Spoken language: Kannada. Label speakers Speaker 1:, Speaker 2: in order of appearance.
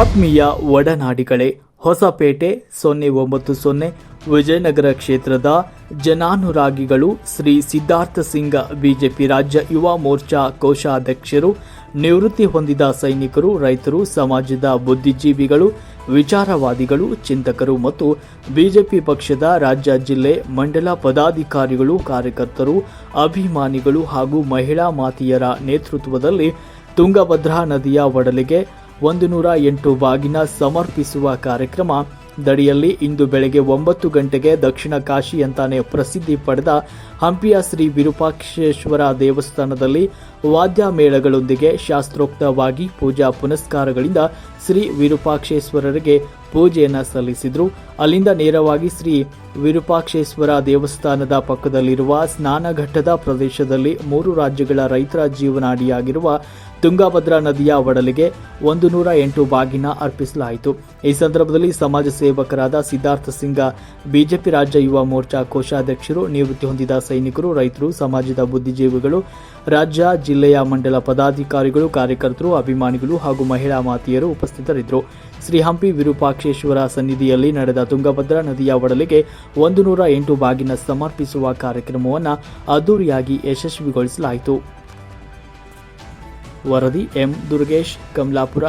Speaker 1: ಆತ್ಮೀಯ ಒಡನಾಡಿಗಳೇ, ಹೊಸಪೇಟೆ ಸೊನ್ನೆ ಒಂಬತ್ತು ಸೊನ್ನೆ, ವಿಜಯನಗರ ಕ್ಷೇತ್ರದ ಜನಾನುರಾಗಿಗಳು ಶ್ರೀ ಸಿದ್ಧಾರ್ಥ ಸಿಂಗ್ ಬಿಜೆಪಿ ರಾಜ್ಯ ಯುವ ಮೋರ್ಚಾ ಕೋಶಾಧ್ಯಕ್ಷರು, ನಿವೃತ್ತಿ ಹೊಂದಿದ ಸೈನಿಕರು, ರೈತರು, ಸಮಾಜದ ಬುದ್ಧಿಜೀವಿಗಳು, ವಿಚಾರವಾದಿಗಳು, ಚಿಂತಕರು ಮತ್ತು ಬಿಜೆಪಿ ಪಕ್ಷದ ರಾಜ್ಯ ಜಿಲ್ಲೆ ಮಂಡಲ ಪದಾಧಿಕಾರಿಗಳು, ಕಾರ್ಯಕರ್ತರು, ಅಭಿಮಾನಿಗಳು ಹಾಗೂ ಮಹಿಳಾ ಮಾತಿಯರ ನೇತೃತ್ವದಲ್ಲಿ ತುಂಗಭದ್ರಾ ನದಿಯ ಒಡಲಿಗೆ ಒಂದು ನೂರ ಎಂಟು ಬಾಗಿನ ಸಮರ್ಪಿಸುವ ಕಾರ್ಯಕ್ರಮ. ದಡಿಯಲ್ಲಿ ಇಂದು ಬೆಳಗ್ಗೆ ಒಂಬತ್ತು ಗಂಟೆಗೆ ದಕ್ಷಿಣ ಕಾಶಿ ಅಂತಾನೆ ಪ್ರಸಿದ್ಧಿ ಪಡೆದ ಹಂಪಿಯ ಶ್ರೀ ವಿರೂಪಾಕ್ಷೇಶ್ವರ ದೇವಸ್ಥಾನದಲ್ಲಿ ವಾದ್ಯ ಮೇಳಗಳೊಂದಿಗೆ ಶಾಸ್ತ್ರೋಕ್ತವಾಗಿ ಪೂಜಾ ಪುನಸ್ಕಾರಗಳಿಂದ ಶ್ರೀ ವಿರೂಪಾಕ್ಷೇಶ್ವರರಿಗೆ ಪೂಜೆಯನ್ನು ಸಲ್ಲಿಸಿದರು. ಅಲ್ಲಿಂದ ನೇರವಾಗಿ ಶ್ರೀ ವಿರೂಪಾಕ್ಷೇಶ್ವರ ದೇವಸ್ಥಾನದ ಪಕ್ಕದಲ್ಲಿರುವ ಸ್ನಾನಘಟ್ಟದ ಪ್ರದೇಶದಲ್ಲಿ ಮೂರು ರಾಜ್ಯಗಳ ರೈತರ ಜೀವನಾಡಿಯಾಗಿರುವ ತುಂಗಭದ್ರಾ ನದಿಯ ಒಡಲಿಗೆ ಒಂದು ನೂರ ಎಂಟು ಬಾಗಿನ ಅರ್ಪಿಸಲಾಯಿತು. ಈ ಸಂದರ್ಭದಲ್ಲಿ ಸಮಾಜ ಸೇವಕರಾದ ಸಿದ್ಧಾರ್ಥ ಸಿಂಗ, ಬಿಜೆಪಿ ರಾಜ್ಯ ಯುವ ಮೋರ್ಚಾ ಕೋಶಾಧ್ಯಕ್ಷರು, ನಿವೃತ್ತಿ ಹೊಂದಿದ ಸೈನಿಕರು, ರೈತರು, ಸಮಾಜದ ಬುದ್ಧಿಜೀವಿಗಳು, ರಾಜ್ಯ ಜಿಲ್ಲೆಯ ಮಂಡಲ ಪದಾಧಿಕಾರಿಗಳು, ಕಾರ್ಯಕರ್ತರು, ಅಭಿಮಾನಿಗಳು ಹಾಗೂ ಮಹಿಳಾ ಮಾತಿಯರು ಉಪಸ್ಥಿತರಿದ್ದರು. ಶ್ರೀ ಹಂಪಿ ವಿರೂಪಾಕ್ಷೇಶ್ವರ ಸನ್ನಿಧಿಯಲ್ಲಿ ನಡೆದ ತುಂಗಭದ್ರಾ ನದಿಯ ಒಡಲಿಗೆ ಒಂದು ನೂರ ಎಂಟು ಬಾಗಿನ ಸಮರ್ಪಿಸುವ ಕಾರ್ಯಕ್ರಮವನ್ನು ಅದ್ದೂರಿಯಾಗಿ ಯಶಸ್ವಿಗೊಳಿಸಲಾಯಿತು. ವರದಿ ಎಂ. ದುರ್ಗೇಶ್, ಕಮಲಾಪುರ